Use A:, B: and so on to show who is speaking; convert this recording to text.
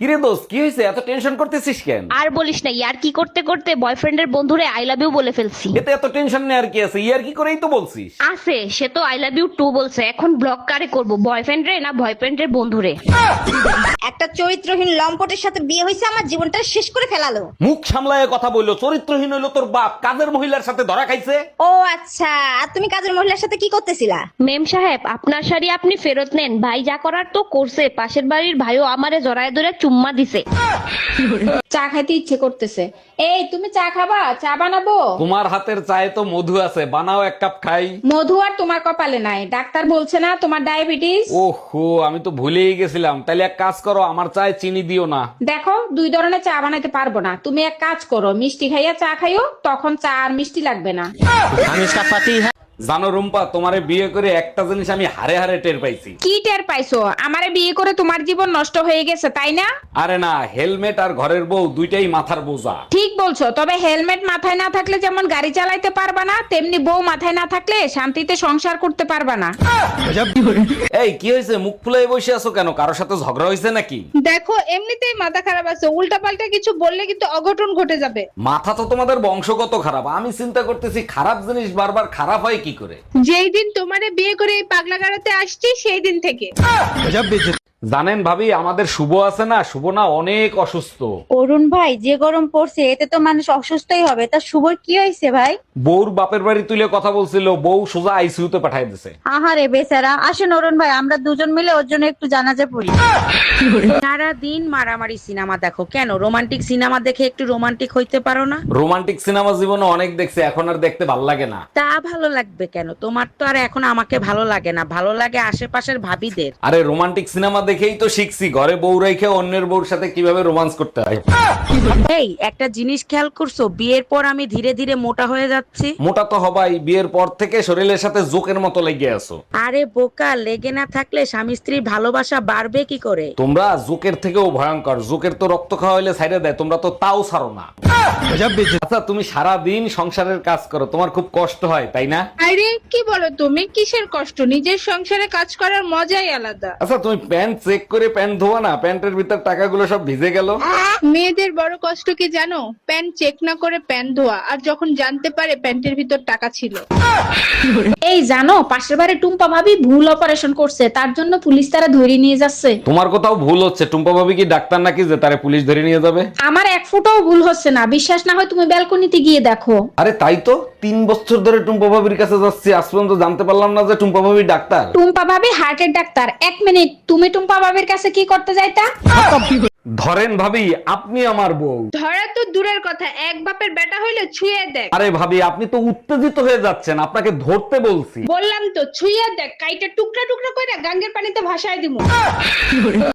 A: কিরে দোস্ত কি হয়েছে? এত টেনশন করতেছিস কেন?
B: আর বলিস না ইয়ার কি করতে করতে বয়ফ্রেন্ডের বন্ধুরে আই লাভ ইউ বলে ফেলছি।
A: এতে এত টেনশন নেই কি আছে? ইয়ার কি করেই তো বলছিস?
B: আছে সে তো আই লাভ ইউ টু বলছে এখন ব্লক কারে করব? বয়ফ্রেন্ড রে না বয়ফ্রেন্ডের বন্ধুরে?
C: একটা চরিত্রহীন লম্পটের সাথে বিয়ে হয়েছে আমার জীবনটা শেষ করে ফেলালো।
A: মুখ সামলায় কথা বলল চরিত্রহীন হইল তোর বাপ কাজের মহিলার সাথে ধরা খাইছে।
C: ও আচ্ছা আর তুমি কাজের মহিলার সাথে কি করতেছিলা?
B: মেম সাহেব আপনার শাড়ি আপনি ফেরত নেন। ভাই যা করার তো করছে। পাশের বাড়ির ভাইও আমারে জড়ায় ধরে চুম্মা দিছে।
D: চা খাইতে ইচ্ছে করতেছে। এই তুমি চা খাবা? চা বানাবো?
A: তোমার হাতের চায়ে তো মধু আছে বানাও এক কাপ খাই।
D: মধু আর তোমার কপালে নাই। ডাক্তার বলছে না তোমার ডায়াবেটিস?
A: ওহো আমি তো ভুলেই গেছিলাম। তাহলে এক কাজ করো আমার চায় চিনি দিও না।
D: দেখো দুই ধরনের চা বানাইতে পারব না। তুমি এক কাজ করো মিষ্টি খাইয়া চা খাইও তখন চা আর মিষ্টি লাগবে না।
A: জানো রুম্পা তোমারে বিয়ে করে একটা জিনিস আমি হারে হারে টের পাইছি।
D: কি টের পাইছো? আমারে বিয়ে করে তোমার জীবন নষ্ট হয়ে গেছে তাই না?
A: আরে না হেলমেট আর ঘরের বউ দুইটাই মাথার বোঝা।
D: ঠিক বলছো তবে হেলমেট মাথায় না থাকলে যেমন গাড়ি চালাইতে পারবা না তেমনি বউ মাথায় না থাকলে শান্তিতে সংসার করতে পারবা না।
A: এই কি হয়েছে মুখ ফুলাই বসে আছো কেন? কারোর সাথে ঝগড়া হয়েছে নাকি?
E: দেখো এমনিতেই মাথা খারাপ আছে। উল্টা পাল্টা কিছু বললে কিন্তু অঘটন ঘটে যাবে।
A: মাথা তো তোমাদের বংশগত খারাপ। আমি চিন্তা করতেছি খারাপ জিনিস বারবার খারাপ হয় কি করে?
E: যেই দিন তোমারে বিয়ে করে এই পাগলা গাড়াতে আসছি সেই দিন থেকে।
A: জানেন ভাবি আমাদের শুভ আছে না? শুভ না অনেক অসুস্থ।
C: অরুণ ভাই যে গরম পড়ছে এতে তো মানুষ অসুস্থই হবে। তা শুভর কি হয়েছে ভাই?
A: বউর বাপের বাড়ি তুলে কথা বলছিল বউ সোজা আইসিইউতে পাঠাই দিছে।
C: আহারে বেচারা। আসেন অরুণ ভাই আমরা দুজন মিলে ওর জন্য একটু জানাজা পড়ি।
F: সারা দিন মারামারি সিনেমা দেখো কেন? রোমান্টিক সিনেমা দেখে একটু রোমান্টিক হইতে পারো না?
A: রোমান্টিক সিনেমা জীবনে অনেক দেখছে এখন আর দেখতে ভালো লাগে না।
F: তা ভালো লাগবে কেন? তোমার তো আর এখন আমাকে ভালো লাগে না। ভালো লাগে আশেপাশের ভাবিদের।
A: আরে রোমান্টিক সিনেমা দেখেই তো শিখছি। ঘরে বউ রেখে অন্যের বউর সাথে কীভাবে রোমান্স করতে হয়?
F: এই একটা জিনিস খেয়াল করছ? বিয়ের পর আমি ধীরে ধীরে মোটা হয়ে যাচ্ছি।
A: মোটা তো হবাই বিয়ের পর থেকে শরীরের সাথে জোকের মতো লেগে আছো।
F: আরে বোকা লেগে না থাকলে স্বামী স্ত্রীর ভালোবাসা বাড়বে কি করে?
A: তোমরা জোকের থেকেও ভয়ঙ্কর। জোকের তো রক্ত খাওয়া হইলে সাইডে দেয় তোমরা তো তাও ছাড়ো না। আচ্ছা তুমি সারা দিন সংসারের কাজ করো তোমার খুব কষ্ট হয় তাই না?
E: আরে কি বলো তুমি? কিসের কষ্ট? নিজের সংসারে কাজ করার মজাই আলাদা।
A: আচ্ছা তুমি প্যান্ট চেক করে প্যান্ট ধোয়া না প্যান্টের ভিতর টাকাগুলো সব ভিজে গেল।
E: মেয়েদের বড় কষ্ট কি জানো? প্যান্ট চেক না করে প্যান্ট ধোয়া আর যখন জানতে পারে প্যান্টের ভিতর টাকা ছিল।
D: এই জানো পাশের বাড়ি টুম্পা ভাবি ভুল অপারেশন করছে তার জন্য পুলিশ তারা ধরে নিয়ে যাচ্ছে।
A: তোমার কোথাও ভুল হচ্ছে? টুম্পা ভাবি কি ডাক্তার নাকি যে তারে পুলিশ ধরে নিয়ে যাবে?
D: আমার এক ফুটাও ভুল হচ্ছে না বিশ্বাস না হয় তুমি ব্যালকনিতে গিয়ে দেখো।
A: আরে তাই তো তিন বছর ধরে টুম্পা ভাবির কাছে যাচ্ছি আজ পর্যন্ত জানতে পারলাম না যে টুম্পা ভাবি ডাক্তার।
D: টুম্পা ভাবি হার্টের ডাক্তার এক মিনিট তুমি টুম্পা ভাবির কাছে কি করতে যাইতা
A: ধরেন ভাবি আপনি আমার বউ।
E: ধরা তো দূরের কথা এক বাপের বেটা হইলে ছুঁয়ে দেখ।
A: আরে ভাবি আপনি তো উত্তেজিত হয়ে যাচ্ছেন আপনাকে ধরতে বলছি।
E: বললাম তো ছুঁয়ে দেখ কাইটা টুকরা টুকরা করে গাঙ্গের পানিতে ভাসায় দিমু।